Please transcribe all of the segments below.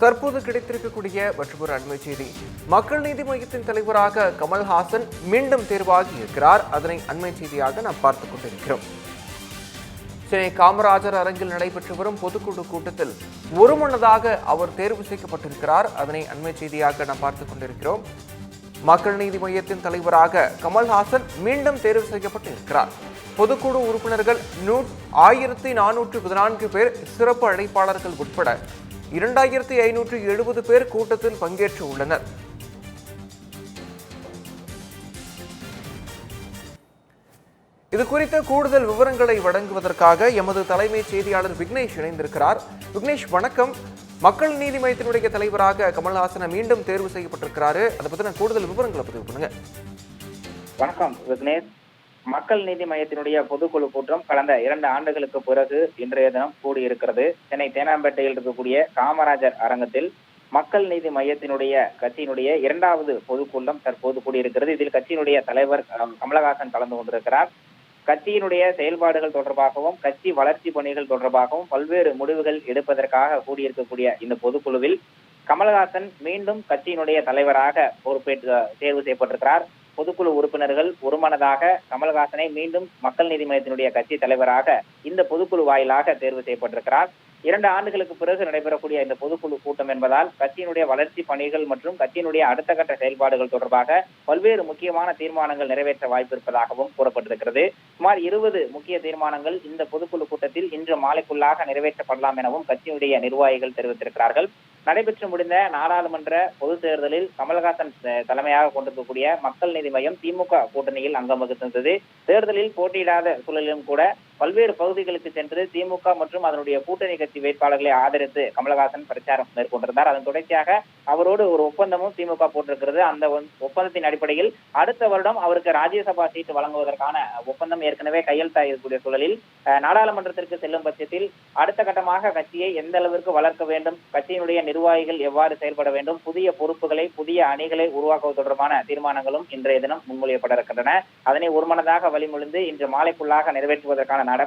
தற்போது கிடைத்திருக்கக்கூடிய மற்றொரு அண்மை செய்தி. மக்கள் நீதி மையத்தின் தலைவராக கமல்ஹாசன் மீண்டும் தேர்வாகி இருக்கிறார். அதனை அண்மை செய்தியாக நாம் பார்த்துக் கொண்டிருக்கிறோம். சென்னை காமராஜர் அரங்கில் நடைபெற்று வரும் பொதுக்குழு கூட்டத்தில் ஒருமனதாக அவர் தேர்வு செய்யப்பட்டிருக்கிறார். அதனை அண்மை செய்தியாக நாம் பார்த்துக் கொண்டிருக்கிறோம். மக்கள் நீதி மையத்தின் தலைவராக கமல்ஹாசன் மீண்டும் தேர்வு செய்யப்பட்டு இருக்கிறார் பொதுக்குழு உறுப்பினர்கள் நூ ஆயிரத்தி நானூற்று பதினான்கு பேர் சிறப்பு அழைப்பாளர்கள் உட்பட இரண்டாயிரத்தி ஐநூற்று எழுபது பேர் கூட்டத்தில் பங்கேற்று உள்ளனர் இது குறித்த கூடுதல் விவரங்களை வழங்குவதற்காக எமது தலைமை செய்தியாளர் விக்னேஷ் இணைந்திருக்கிறார். விக்னேஷ் வணக்கம். மக்கள் நீதி மையத்தினுடைய தலைவராக கமல்ஹாசனை மீண்டும் தேர்வு செய்யப்பட்டிருக்கிறாரு. அதை பத்தின கூடுதல் விவரங்களை பதிவு பண்ணுங்க. வணக்கம் விக்னேஷ். மக்கள் நீதி மையத்தினுடைய பொதுக்குழு கூட்டம் கடந்த இரண்டு ஆண்டுகளுக்கு பிறகு இன்றைய தினம் கூடியிருக்கிறது. சென்னை தேனாம்பேட்டையில் இருக்கக்கூடிய காமராஜர் அரங்கத்தில் மக்கள் நீதி மையத்தினுடைய கட்சியினுடைய இரண்டாவது பொதுக்கூட்டம் தற்போது கூடியிருக்கிறது. இதில் கட்சியினுடைய தலைவர் கமலஹாசன் கலந்து கொண்டிருக்கிறார். கட்சியினுடைய செயல்பாடுகள் தொடர்பாகவும் கட்சி வளர்ச்சி பணிகள் தொடர்பாகவும் பல்வேறு முடிவுகள் எடுப்பதற்காக கூடியிருக்கக்கூடிய இந்த பொதுக்குழுவில் கமலஹாசன் மீண்டும் கட்சியினுடைய தலைவராக பொறுப்பேற்று தேர்வு செய்யப்பட்டிருக்கிறார். பொதுக்குழு உறுப்பினர்கள் ஒருமனதாக கமல்ஹாசனை மீண்டும் மக்கள் நீதி மையத்தினுடைய கட்சி தலைவராக இந்த பொதுக்குழு வாயிலாக தேர்வு செய்யப்பட்டிருக்கிறார். இரண்டு ஆண்டுகளுக்கு பிறகு நடைபெறக்கூடிய இந்த பொதுக்குழு கூட்டம் என்பதால் கட்சியினுடைய வளர்ச்சி பணிகள் மற்றும் கட்சியினுடைய அடுத்த கட்ட செயல்பாடுகள் தொடர்பாக பல்வேறு முக்கியமான தீர்மானங்கள் நிறைவேற்ற வாய்ப்பு இருப்பதாகவும் கூறப்பட்டிருக்கிறது. சுமார் இருபது முக்கிய தீர்மானங்கள் இந்த பொதுக்குழு கூட்டத்தில் இன்று மாலைக்குள்ளாக நிறைவேற்றப்படலாம் எனவும் கட்சியினுடைய நிர்வாகிகள் தெரிவித்திருக்கிறார்கள். நடைபெற்று முடிந்த நாடாளுமன்ற பொது தேர்தலில் கமல்ஹாசன் தலைமையாக கொண்டிருக்கக்கூடிய மக்கள் நீதி மையம் திமுக கூட்டணியில் அங்கம் வகித்திருந்தது. தேர்தலில் போட்டியிடாத சூழலிலும் கூட பல்வேறு பகுதிகளுக்கு சென்று திமுக மற்றும் அதனுடைய கூட்டணி கட்சி வேட்பாளர்களை ஆதரித்து கமலஹாசன் பிரச்சாரம் மேற்கொண்டிருந்தார். அதன் தொடர்ச்சியாக அவரோடு ஒரு ஒப்பந்தமும் திமுக போட்டிருக்கிறது. அந்த ஒப்பந்தத்தின் அடிப்படையில் அடுத்த வருடம் அவருக்கு ராஜ்யசபா சீட்டு வழங்குவதற்கான ஒப்பந்தம் ஏற்கனவே கையெழுத்தாகிருக்கக்கூடிய சூழலில் நாடாளுமன்றத்திற்கு செல்லும் பட்சத்தில் அடுத்த கட்டமாக கட்சியை எந்த அளவிற்கு வளர்க்க வேண்டும் கட்சியினுடைய நிர்வாகிகள் எவ்வாறு செயல்பட வேண்டும் புதிய பொறுப்புகளை புதிய அணிகளை உருவாக்குவது தொடர்பான தீர்மானங்களும் இன்றைய தினம் முன்மொழியப்பட இருக்கின்றன. அதனை ஒருமனதாக வழிமொழிந்து இன்று மாலைக்குள்ளாக நிறைவேற்றுவதற்கான நட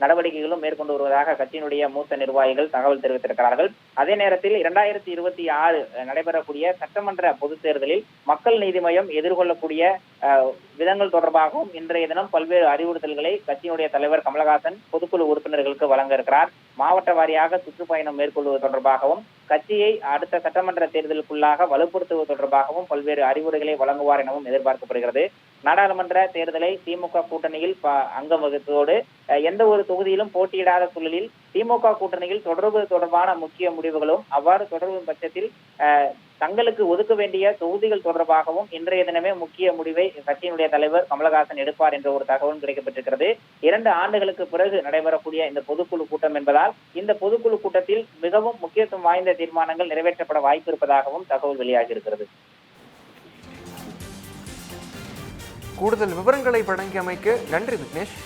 நடவடிக்கைகளும் மேற்கொண்டு வருவதாக கட்சியினுடைய மூத்த நிர்வாகிகள் தகவல் தெரிவித்திருக்கிறார்கள். அதே நேரத்தில் இரண்டாயிரத்தி இருபத்தி ஆறு நடைபெறக்கூடிய சட்டமன்ற பொதுத் தேர்தலில் மக்கள் நீதி மையம் எதிர்கொள்ளக்கூடிய அஹ், விதங்கள் தொடர்பாகவும் இன்றைய தினம் பல்வேறு அறிவுறுத்தல்களை கட்சியினுடைய தலைவர் கமலஹாசன் பொதுக்குழு உறுப்பினர்களுக்கு வழங்க இருக்கிறார். மாவட்ட வாரியாக சுற்றுப்பயணம் மேற்கொள்வது தொடர்பாகவும் கட்சியை அடுத்த சட்டமன்ற தேர்தலுக்குள்ளாக வலுப்படுத்துவது தொடர்பாகவும் பல்வேறு அறிவுரைகளை வழங்குவார் எனவும் எதிர்பார்க்கப்படுகிறது. நாடாளுமன்ற தேர்தலை திமுக கூட்டணியில் ப- அங்கம் வகித்ததோடு எந்த ஒரு தொகுதியிலும் போட்டியிடாத சூழலில் திமுக கூட்டணியில் தொடர்பு தொடர்பான முக்கிய முடிவுகளும் அவ்வாறு தொடரும் பட்சத்தில் அஹ், தங்களுக்கு ஒதுக்க வேண்டிய தொகுதிகள் தொடர்பாகவும் இன்றைய தினமே முக்கிய முடிவை கட்சியினுடைய தலைவர் கமலஹாசன் எடுப்பார் என்ற ஒரு தகவல் கிடைக்கப்பட்டிருக்கிறது. இரண்டு ஆண்டுகளுக்கு பிறகு நடைபெறக்கூடிய இந்த பொதுக்குழு கூட்டம் என்பதால் இந்த பொதுக்குழு கூட்டத்தில் மிகவும் முக்கியத்துவம் வாய்ந்த தீர்மானங்கள் நிறைவேற்றப்பட வாய்ப்பு இருப்பதாகவும் தகவல் வெளியாகி இருக்கிறது கூடுதல் விவரங்களை வழங்கியமைக்கு நன்றி விக்னேஷ்.